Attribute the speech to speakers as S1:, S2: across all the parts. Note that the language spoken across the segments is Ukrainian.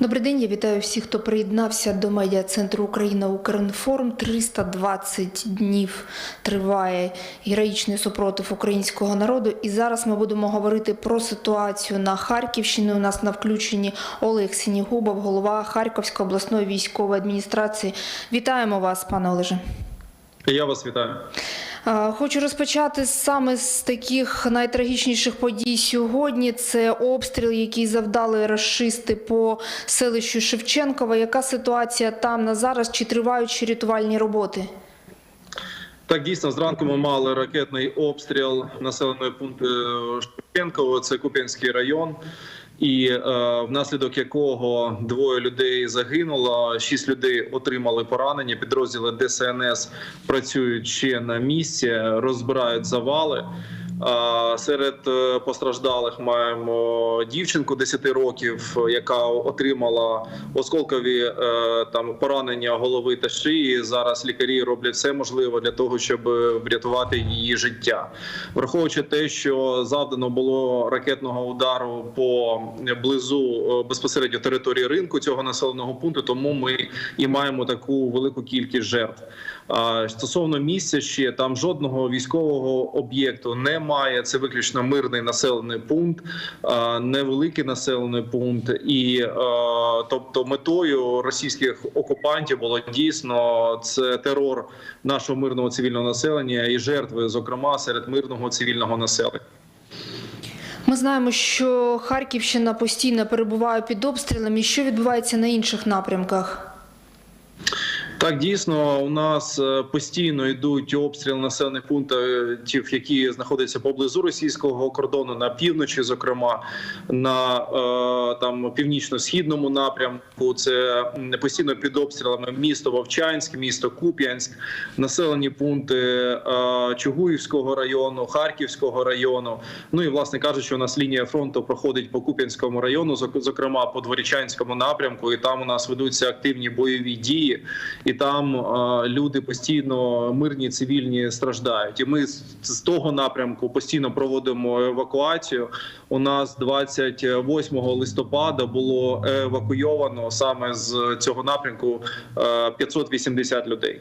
S1: Добрий день, я вітаю всіх, хто приєднався до медіа центру Україна Укрінформ. 320 днів триває героїчний супротив українського народу. І зараз ми будемо говорити про ситуацію на Харківщині. У нас на включенні Олег Сінігубов, голова Харківської обласної військової адміністрації. Вітаємо вас, пане Олеже.
S2: Я вас вітаю.
S1: Е, Хочу розпочати саме з таких найтрагічніших подій сьогодні. Це обстріл, який завдали расисти по селищу Шевченкова. Яка ситуація там на зараз? Чи тривають рятувальні роботи?
S2: Так, дійсно, зранку ми мали ракетний обстріл населеної пункту Шевченково, це Куп'янський район, і е, внаслідок якого двоє людей загинуло, шість людей отримали поранення. Підрозділи ДСНС працюють ще на місці, розбирають завали. Серед е, постраждалих маємо дівчинку 10 років, яка отримала осколкові е, там поранення голови та шиї. Зараз лікарі роблять все можливе для того, щоб врятувати її життя, враховуючи те, що завдано було ракетного удару по близу е, безпосередньо території ринку цього населеного пункту. Тому ми і маємо таку велику кількість жертв. Стосовно місця ще там жодного військового об'єкту немає. Це виключно мирний населений пункт, невеликий населений пункт, і тобто метою російських окупантів було дійсно це терор нашого мирного цивільного населення і жертви, зокрема серед мирного цивільного населення.
S1: Ми знаємо, що Харківщина постійно перебуває під обстрілами. Що відбувається на інших напрямках?
S2: Так, дійсно, у нас е, постійно йдуть обстріли населених пунктів, які знаходяться поблизу російського кордону на півночі, зокрема на е, там північно-східному напрямку. Це постійно під обстрілами місто Вовчанськ, місто Куп'янськ, населені пункти е, Чугуївського району, Харківського району. Ну і власне кажучи, у нас лінія фронту проходить по Куп'янському району, зок- зокрема по Дворічанському напрямку, і там у нас ведуться активні бойові дії і там е, люди постійно мирні цивільні страждають. І ми з, з того напрямку постійно проводимо евакуацію. У нас 28 листопада було евакуйовано саме з цього напрямку е, 580 людей.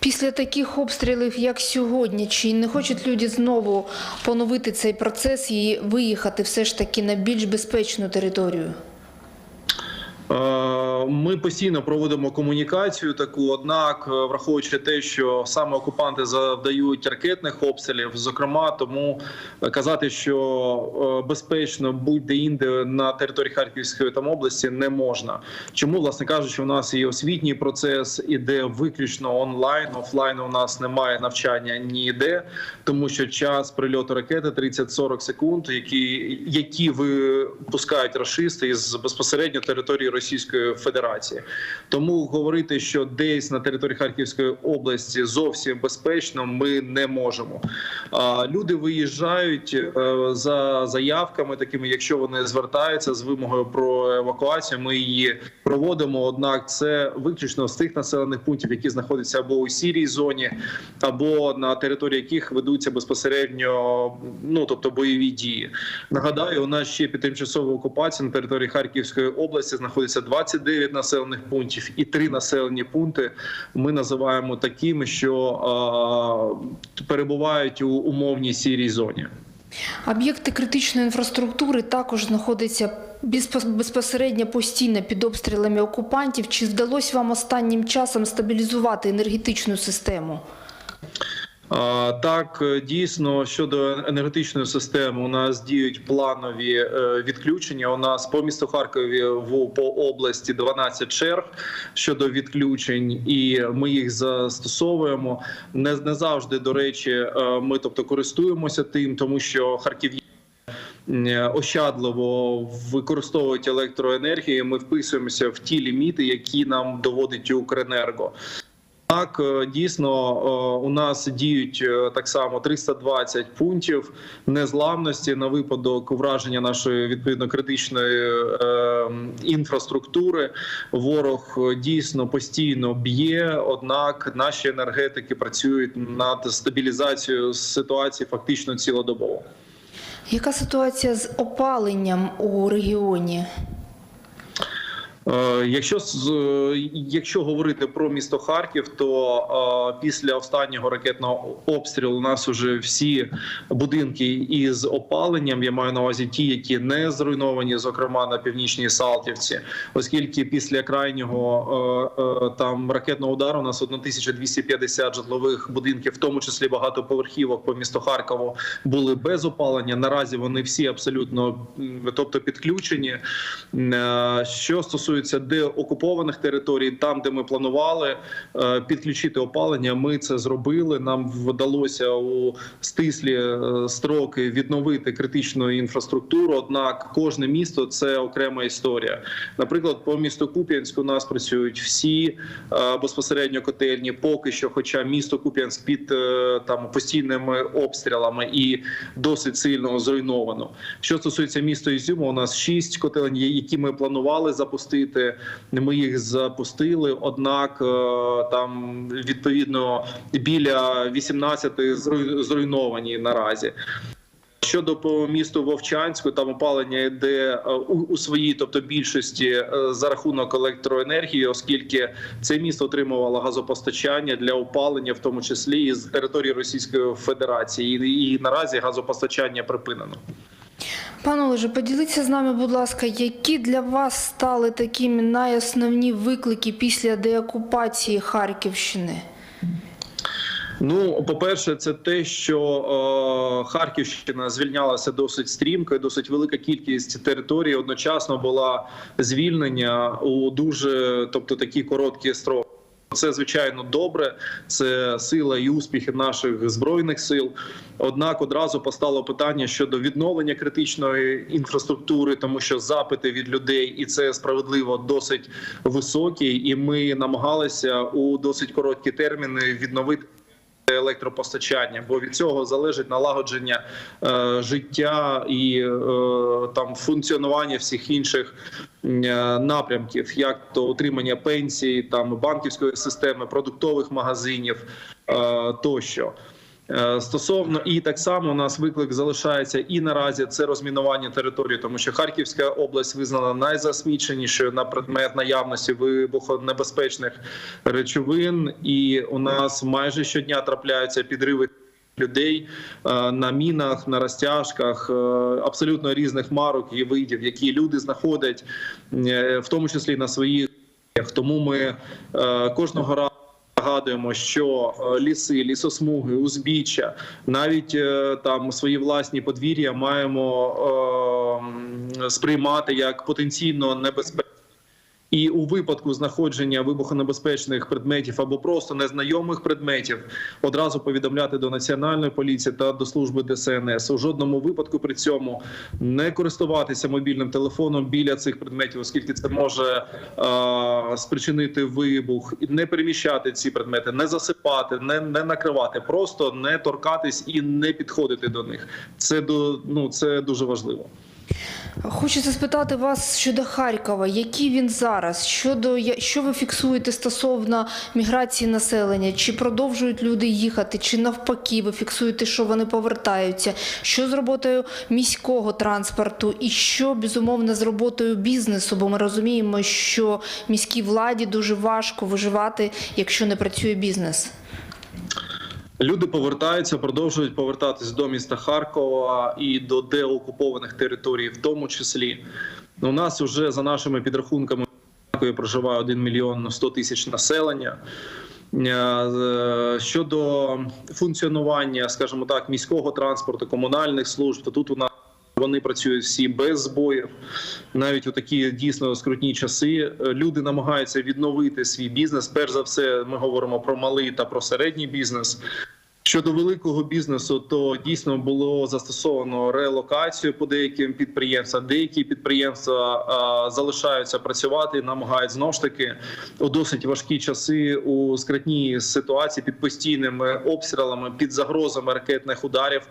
S1: Після таких обстрілів, як сьогодні, чи не хочуть люди знову поновити цей процес і виїхати все ж таки на більш безпечну територію?
S2: Е, Ми постійно проводимо комунікацію таку, однак, е, враховуючи те, що саме окупанти завдають ракетних обстрілів, зокрема, тому казати, що е, безпечно будь-де інде на території Харківської там області не можна. Чому, власне кажучи, у нас і освітній процес іде виключно онлайн. Офлайн у нас немає навчання ніде, тому що час прильоту ракети 30-40 секунд, які, які випускають рашисти із безпосередньо території Російської Федерації. Тому говорити, що десь на території Харківської області зовсім безпечно, ми не можемо. Люди виїжджають е, за заявками, такими, якщо вони звертаються з вимогою про евакуацію, ми її проводимо. Однак це виключно з тих населених пунктів, які знаходяться або у сірій зоні, або на території яких ведуться безпосередньо, ну тобто бойові дії. Нагадаю, у нас ще під тимчасовою окупацією на території Харківської області знаходиться 29 населених пунктів і три населені пункти. Ми називаємо такими, що а, перебувають у умовній сірій зоні.
S1: Об'єкти критичної інфраструктури також знаходяться безпос- безпосередньо постійно під обстрілами окупантів. Чи вдалося вам останнім часом стабілізувати енергетичну систему?
S2: Так, е, дійсно щодо енергетичної системи, у нас діють планові е, відключення. У нас по місту Харкові в по області 12 черг щодо відключень, і ми їх застосовуємо. Не, не завжди до речі, е, ми тобто користуємося тим, тому що Харків. е, Ощадливо використовують електроенергію. Ми вписуємося в ті ліміти, які нам доводить Укренерго. Так, е, дійсно, е, у нас діють е, так само 320 пунктів незламності на випадок враження нашої відповідно критичної е, інфраструктури. Ворог дійсно постійно б'є однак наші енергетики працюють над стабілізацією ситуації фактично цілодобово.
S1: Яка ситуація з опаленням у регіоні?
S2: Е, Якщо е, якщо говорити про місто Харків, то е, після останнього ракетного обстрілу у нас вже всі будинки із опаленням. Я маю на увазі ті, які не зруйновані, зокрема на північній Салтівці, оскільки після крайнього там ракетного удару у нас 1250 житлових будинків, в тому числі багатоповерхівок по місту Харкову, були без опалення. Наразі вони всі абсолютно тобто підключені. Що стосується деокупованих територій, там де ми планували е, підключити опалення, ми це зробили. Нам вдалося у стислі е, строки відновити критичну інфраструктуру. Однак кожне місто це окрема історія. Наприклад, по місту Куп'янськ у нас працюють всі е, безпосередньо котельні. Поки що, хоча місто Куп'янськ під там постійними обстрілами і досить сильно зруйновано. Що стосується міста Ізюму, у нас шість котелень, які ми планували запустити. Ми їх запустили. Однак е, там відповідно біля 18 зруй- зруйновані наразі. Щодо по місту Вовчанську, там опалення йде е, у, у своїй, тобто більшості е, за рахунок електроенергії, оскільки це місто отримувало газопостачання для опалення, в тому числі із території Російської Федерації, і, і наразі газопостачання припинено.
S1: Пане Олеже, поділіться з нами, будь ласка, які для вас стали такими найосновні виклики після деокупації Харківщини?
S2: Ну, по-перше, це те, що е, Харківщина звільнялася досить стрімко, і досить велика кількість територій одночасно була звільнення у дуже, тобто такі короткі строки. Це звичайно добре, це сила і успіхи наших збройних сил. Однак одразу постало питання щодо відновлення критичної інфраструктури, тому що запити від людей, і це справедливо досить високі. І ми намагалися у досить короткі терміни відновити електропостачання, бо від цього залежить налагодження е, життя і е, там функціонування всіх інших е, напрямків, як то отримання пенсії, там банківської системи, продуктових магазинів е, тощо. Е, Стосовно і так само у нас виклик залишається і наразі це розмінування території, тому що Харківська область визнана найзасміченішою на предмет наявності вибухонебезпечних речовин, і у нас майже щодня трапляються підриви. Людей е, на мінах, на розтяжках е, абсолютно різних марок і видів, які люди знаходять, в тому числі на своїх. Тому ми кожного разу нагадуємо, що е, ліси, лісосмуги, узбіччя, навіть е, там свої власні подвір'я маємо е, сприймати як потенційно небезпечні. І у випадку знаходження вибухонебезпечних предметів або просто незнайомих предметів одразу повідомляти до національної поліції та до служби ДСНС. У жодному випадку при цьому не користуватися мобільним телефоном біля цих предметів, оскільки це може е, спричинити вибух, і не переміщати ці предмети, не засипати, не, не накривати, просто не торкатись і не підходити до них. Це до ну це дуже важливо.
S1: Хочеться спитати вас щодо Харкова, який він зараз? Щодо що ви фіксуєте стосовно міграції населення? Чи продовжують люди їхати, чи навпаки, ви фіксуєте, що вони повертаються? Що з роботою міського транспорту, і що безумовно з роботою бізнесу? Бо ми розуміємо, що міській владі дуже важко виживати, якщо не працює бізнес.
S2: Люди повертаються, продовжують повертатись до міста Харкова і до деокупованих територій, в тому числі. У нас вже за нашими підрахунками проживає 1 мільйон 100 тисяч населення. Е, Щодо функціонування, скажімо так, міського транспорту, комунальних служб, то тут у нас вони працюють всі без збоїв. Навіть у такі дійсно скрутні часи е, люди намагаються відновити свій бізнес. Перш за все, ми говоримо про малий та про середній бізнес. Щодо великого бізнесу, то дійсно було застосовано релокацію по деяким підприємствам. Деякі підприємства а, залишаються працювати, намагають знову ж таки у досить важкі часи у скрутній ситуації під постійними обстрілами, під загрозами ракетних ударів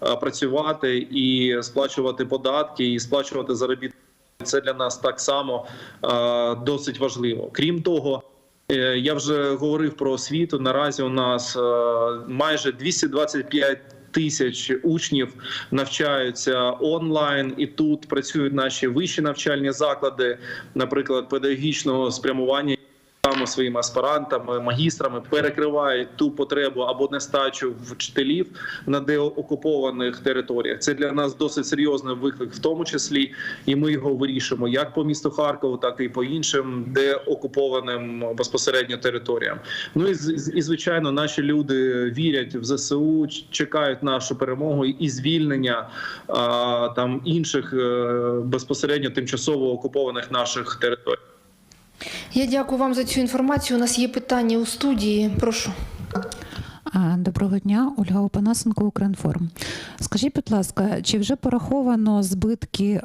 S2: а, працювати і сплачувати податки, і сплачувати заробітні. Це для нас так само а, досить важливо. Крім того. Е, Я вже говорив про освіту. Наразі у нас е, майже 225 тисяч учнів навчаються онлайн, і тут працюють наші вищі навчальні заклади, наприклад, педагогічного спрямування. Саме своїми аспірантами, магістрами перекривають ту потребу або нестачу вчителів на деокупованих територіях. Це для нас досить серйозний виклик, в тому числі, і ми його вирішимо як по місту Харкову, так і по іншим деокупованим безпосередньо територіям. Ну і і звичайно, наші люди вірять в ЗСУ, чекають нашу перемогу і звільнення а, там інших е, безпосередньо тимчасово окупованих наших територій.
S1: Я дякую вам за цю інформацію. У нас є питання у студії. Прошу.
S3: Доброго дня, Ольга Опанасенко, Укрінформ. Скажіть, будь ласка, чи вже пораховано збитки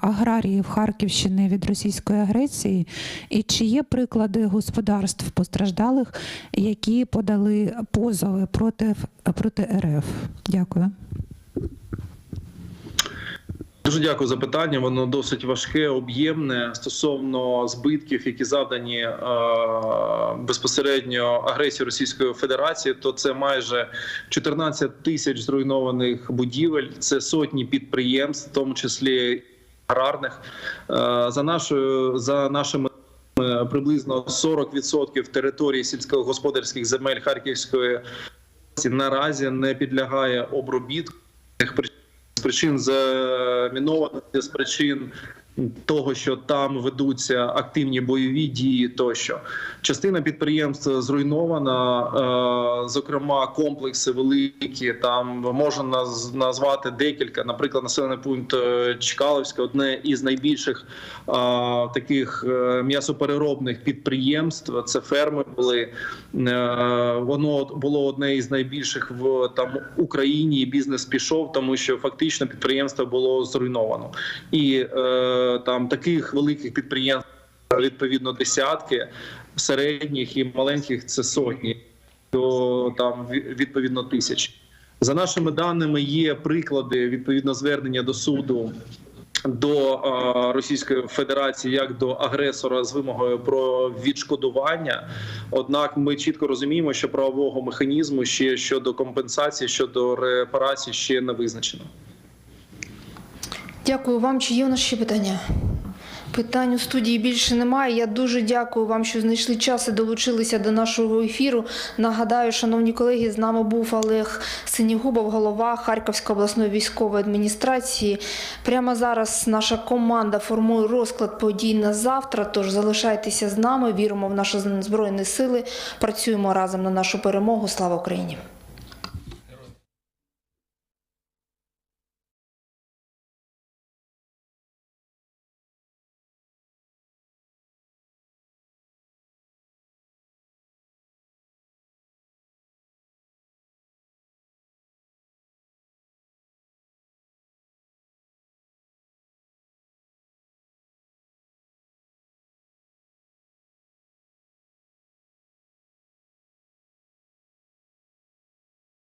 S3: аграріїв Харківщини від російської агресії? І чи є приклади господарств постраждалих, які подали позови проти, проти РФ? Дякую.
S2: Дуже дякую за питання. Воно досить важке, об'ємне стосовно збитків, які завдані е, безпосередньо агресії Російської Федерації. То це майже 14 тисяч зруйнованих будівель, це сотні підприємств, в тому числі аграрних. Е, за нашою за нашими е, приблизно 40% території сільськогосподарських земель Харківської наразі не підлягає обробітку причин замінованості, з причин того, що там ведуться активні бойові дії, тощо частина підприємств зруйнована, е, зокрема комплекси великі. Там можна назвати декілька. Наприклад, населений пункт е, Чкаловське, одне із найбільших е, таких м'ясопереробних підприємств. Це ферми були. Воно було одне із найбільших в там Україні. Бізнес пішов, тому що фактично підприємство було зруйновано, і там таких великих підприємств відповідно десятки, середніх і маленьких це сотні, то там відповідно тисячі. За нашими даними, є приклади відповідно звернення до суду до Російської Федерації як до агресора з вимогою про відшкодування. Однак ми чітко розуміємо, що правового механізму ще щодо компенсації, щодо репарації ще не визначено.
S1: Дякую вам. Чи є у нас ще питання? Питань у студії більше немає. Я дуже дякую вам, що знайшли час і долучилися до нашого ефіру. Нагадаю, шановні колеги, з нами був Олег Синігубов, голова Харківської обласної військової адміністрації. Прямо зараз наша команда формує розклад подій на завтра. Тож залишайтеся з нами, віримо в наші збройні сили, працюємо разом на нашу перемогу. Слава Україні!